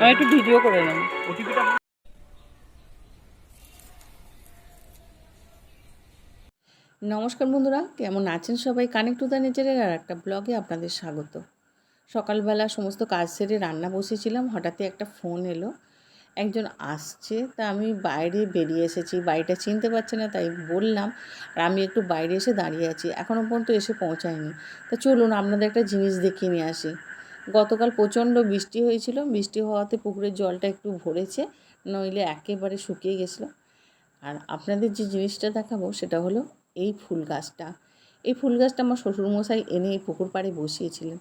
আমি একটু ভিডিও করে নেব। ওটিপিটা নমস্কার বন্ধুরা কেমন আছেন সবাই? কানেক্ট টু দ্য নেচারের আর একটা ব্লগে আপনাদের স্বাগত। সকালবেলা সমস্ত কাজ সেরে রান্না বসেছিলাম হঠাৎই একটা ফোন এলো। একজন আসছে তা আমি বাইরে বেরিয়ে এসেছি। বাড়িটা চিনতে পারছে না তাই বললাম আর আমি একটু বাইরে এসে দাঁড়িয়ে আছি এখনও পর্যন্ত এসে পৌঁছায়নি। তা চলুন আপনাদের একটা জিনিস দেখিয়ে নিয়ে আসি। গতকাল প্রচণ্ড বৃষ্টি হয়েছিল। বৃষ্টি হওয়াতে পুকুরের জলটা একটু ভরেছে, নইলে একেবারে শুকিয়ে গেছিল। আর আপনাদের যে জিনিসটা দেখাবো সেটা হলো এই ফুল গাছটা। এই ফুল গাছটা আমার শ্বশুরমশাই এনে এই পুকুর পাড়ে বসিয়েছিলেন।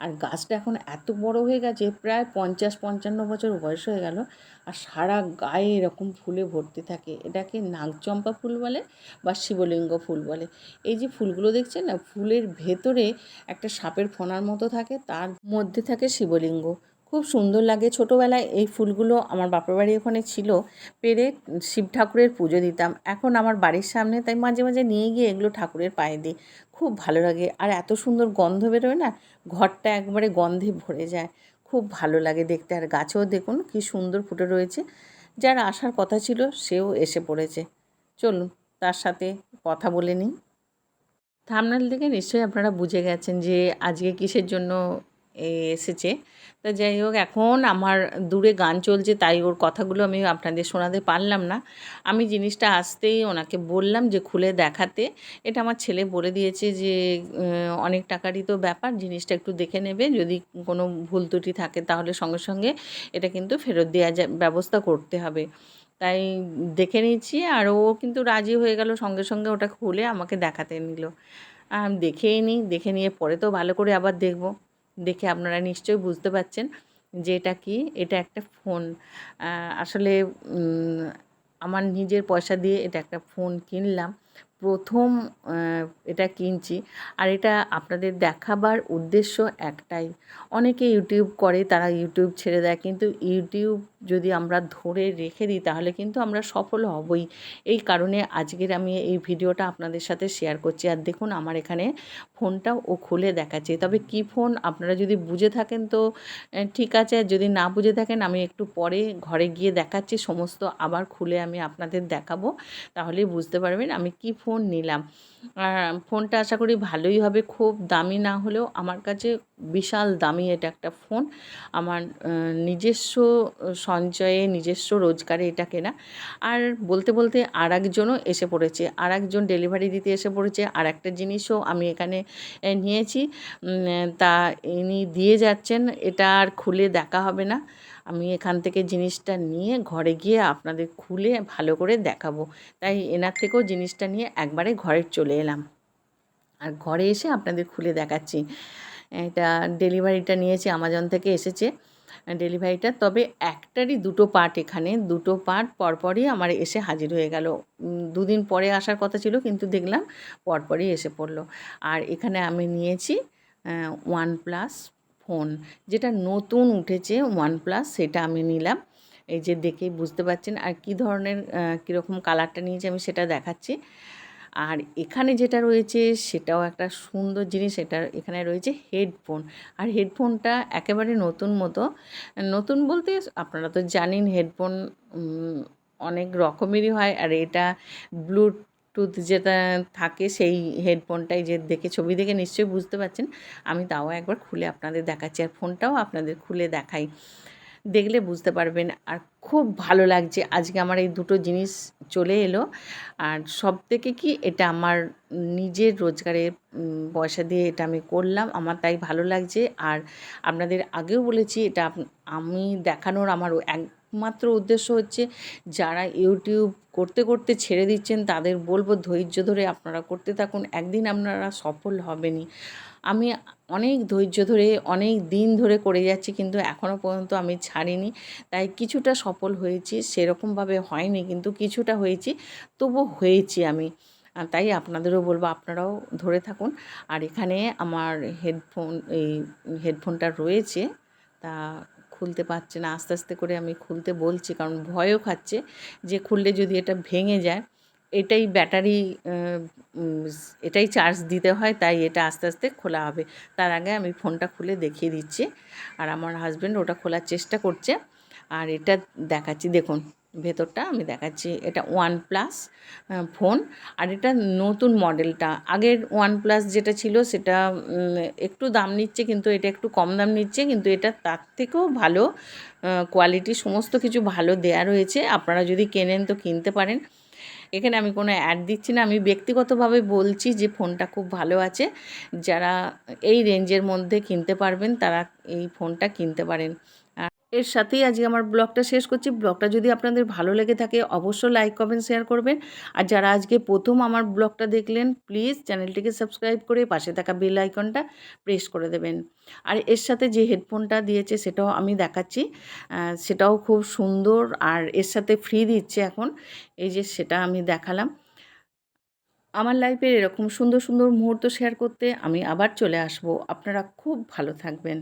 আর গাছটা এখন এত বড় হয়ে গেছে, প্রায় পঞ্চাশ পঞ্চান্ন বছর বয়স হয়ে গেল আর সারা গায়ে এরকম ফুলে ভর্তি থাকে। এটাকে নাগচম্পা ফুল বলে বা শিবলিঙ্গ ফুল বলে। এই যে ফুলগুলো দেখছেন না, ফুলের ভেতরে একটা সাপের ফোনার মতো থাকে, তার মধ্যে থাকে শিবলিঙ্গ। খুব সুন্দর লাগে। ছোটোবেলায় এই ফুলগুলো আমার বাপের বাড়ি ওখানে ছিল, পেরে শিব ঠাকুরের পুজো দিতাম। এখন আমার বাড়ির সামনে, তাই মাঝে মাঝে নিয়ে গিয়ে এগুলো ঠাকুরের পায়ে দিই। খুব ভালো লাগে। আর এত সুন্দর গন্ধ বেরোয় না, ঘরটা একবারে গন্ধে ভরে যায়। খুব ভালো লাগে দেখতে। আর গাছেও দেখুন কি সুন্দর ফুটে রয়েছে। যার আসার কথা ছিল, সেও এসে পড়েছে। চলুন, তার সাথে কথা বলে নিই। থামনাল থেকে নিশ্চয়ই আপনারা বুঝে গেছেন যে আজকে কিসের জন্য এসেছে। তা যাই হোক, এখন আমার দূরে গান চলছে, তাই ওর কথাগুলো আমি আপনাদের শোনাতে পারলাম না। আমি জিনিসটা আসতেই ওনাকে বললাম যে, খুলে দেখাতে। এটা আমার ছেলে বলে দিয়েছে যে অনেক টাকারই তো ব্যাপার, জিনিসটা একটু দেখে নেবে। যদি কোনো ভুল ত্রুটি থাকে, তাহলে সঙ্গে সঙ্গে এটা কিন্তু ফেরত দেওয়া যা, ব্যবস্থা করতে হবে। তাই দেখে নিচ্ছি, আর ও কিন্তু রাজি হয়ে গেল, সঙ্গে সঙ্গে ওটা খুলে আমাকে দেখাতে নিল। আমি দেখেই নিই, দেখে নিয়ে পরে তো ভালো করে আবার দেখব। দেখে আপনারা নিশ্চয়ই বুঝতে পারছেন যে এটা কি, এটা একটা ফোন আসলে আমার নিজের পয়সা দিয়ে এটা একটা ফোন কিনলাম। প্রথম এটা কিনছি। আর এটা আপনাদের দেখাবার উদ্দেশ্য একটাই। অনেকে ইউটিউব করে, তারা ইউটিউব ছেড়ে দেয়। কিন্তু ইউটিউব যদি আমরা ধরে রেখে দিই, তাহলে কিন্তু আমরা সফল হবই। এই কারণে আজকের আমি এই ভিডিওটা আপনাদের সাথে শেয়ার করছি। আর দেখুন, আমার এখানে ফোনটাও ও খুলে দেখাচ্ছে। তবে কি ফোন? আপনারা যদি বুঝে থাকেন তো ঠিক আছে। যদি না বুঝে থাকেন, আমি একটু পরে ঘরে গিয়ে দেখাচ্ছি। সমস্ত আবার খুলে আমি আপনাদের দেখাবো। তাহলেই বুঝতে পারবেন আমি কি ফোন নিলাম। আর ফোনটা আশা করি ভালোই হবে, খুব দামি না হলেও আমার কাছে বিশাল দামি এটা একটা ফোন। আমার নিজস্ব সঞ্চয়ে, নিজস্ব রোজগারে এটা কেনা। আর বলতে বলতে আর একজনও এসে পড়েছে আর একজন ডেলিভারি দিতে এসে পড়েছে। আর একটা জিনিসও আমি এখানে নিয়েছি। তা ইনি দিয়ে যাচ্ছেন, এটা আর খুলে দেখা হবে না। আমি এখান থেকে জিনিসটা নিয়ে ঘরে গিয়ে আপনাদের খুলে ভালো করে দেখাবো। তাই এনার থেকেও জিনিসটা নিয়ে একবারে ঘরে চলে এলাম। আর ঘরে এসে আপনাদের খুলে দেখাচ্ছি। এটা ডেলিভারিটা নিয়েছি আমাজন থেকে এসেছে ডেলিভারিটা। তবে একটারই দুটো পার্ট এখানে। দুটো পার্ট পরপরই আমার এসে হাজির হয়ে গেল। দুদিন পরে আসার কথা ছিল, কিন্তু দেখলাম পরপরই এসে পড়ল। আর এখানে আমি নিয়েছি ওয়ান প্লাস ফোন যেটা নতুন উঠেছে ওয়ান প্লাস সেটা আমি নিলাম। এই যে দেখেই বুঝতে পারছেন আর কী ধরনের কীরকম কালারটা নিয়েছি আমি সেটা দেখাচ্ছি। আর এখানে যেটা রয়েছে সেটাও একটা সুন্দর জিনিস, এটা এখানে রয়েছে হেডফোন। আর হেডফোনটা একেবারে নতুন মতো, নতুন বলতে আপনারা তো জানেন হেডফোন অনেক রকমেরই হয়। আর এটা ব্লুটুথ যেটা থাকে সেই হেডফোনটাই যে দেখে, ছবি দেখে নিশ্চয়ই বুঝতে পারছেন। আমি তাও একবার খুলে আপনাদের দেখাচ্ছি আর ফোনটাও আপনাদের খুলে দেখাই। দেখলে বুঝতে পারবেন। আর খুব ভালো লাগছে আজকে আমার এই দুটো জিনিস চলে এলো। আর সব থেকে কি এটা আমার নিজের রোজগারের পয়সা দিয়ে এটা আমি করলাম, আমার তাই ভালো লাগছে। আর আপনাদের আগেও বলেছি এটা আমি দেখানোর আমার একমাত্র উদ্দেশ্য হচ্ছে যারা ইউটিউব করতে করতে ছেড়ে দিচ্ছেন তাদের বলব ধৈর্য ধরে আপনারা করতে থাকুন। একদিন আপনারা সফল হবেনই। আমি অনেক ধৈর্য ধরে, অনেক দিন ধরে করে যাচ্ছি কিন্তু এখনও পর্যন্ত আমি ছাড়িনি। তাই কিছুটা সফল হয়েছি, সেরকমভাবে হয়নি কিন্তু কিছুটা হয়েছি, তবু হয়েছি আমি। তাই আপনাদেরও বলব, আপনারাও ধরে থাকুন। আর এখানে আমার হেডফোন, এই হেডফোনটা রয়েছে, তা খুলতে পারছে না, আস্তে আস্তে করে আমি খুলতে বলছি কারণ ভয়ও খাচ্ছে যে খুললে যদি এটা ভেঙে যায় এটাই ব্যাটারি এটাই চার্জ দিতে হয়, তাই এটা আস্তে আস্তে খোলা হবে। তার আগে আমি ফোনটা খুলে দেখিয়ে দিচ্ছি। আর আমার হাজব্যান্ড ওটা খোলার চেষ্টা করছে। আর এটা দেখাচ্ছি, দেখুন, ভেতরটা আমি দেখাচ্ছি। এটা ওয়ান প্লাস ফোন আর এটা নতুন মডেলটা আগের ওয়ান প্লাস যেটা ছিল, সেটা একটু দাম নিচ্ছে, কিন্তু এটা একটু কম দাম নিচ্ছে। কিন্তু এটা তার থেকেও ভালো কোয়ালিটি সমস্ত কিছু ভালো দেয়া রয়েছে। আপনারা যদি কেনেন তো কিনতে পারেন। এখানে আমি কোনো অ্যাড দিচ্ছি না। আমি ব্যক্তিগতভাবে বলছি যে ফোনটা খুব ভালো আছে। যারা এই রেঞ্জের মধ্যে কিনতে পারবেন, তারা এই ফোনটা কিনতে পারেন। এর সাথেই আজকে আমার ব্লগটা শেষ করছি। ব্লগটা যদি আপনাদের ভালো লেগে থাকে, অবশ্যই লাইক কমেন্ট শেয়ার করবেন। আর যারা আজকে প্রথম আমার ব্লগটা দেখলেন প্লিজ চ্যানেলটিকে সাবস্ক্রাইব করে পাশে থাকা বেল আইকনটা প্রেস করে দেবেন। আর এর সাথে যে হেডফোনটা দিয়েছে, সেটাও আমি দেখাচ্ছি। সেটাও খুব সুন্দর আর এর সাথে ফ্রি দিচ্ছে এখন। এই যে সেটা আমি দেখালাম। আমার লাইফের এরকম সুন্দর সুন্দর মুহূর্ত শেয়ার করতে আমি আবার চলে আসব। আপনারা খুব ভালো থাকবেন।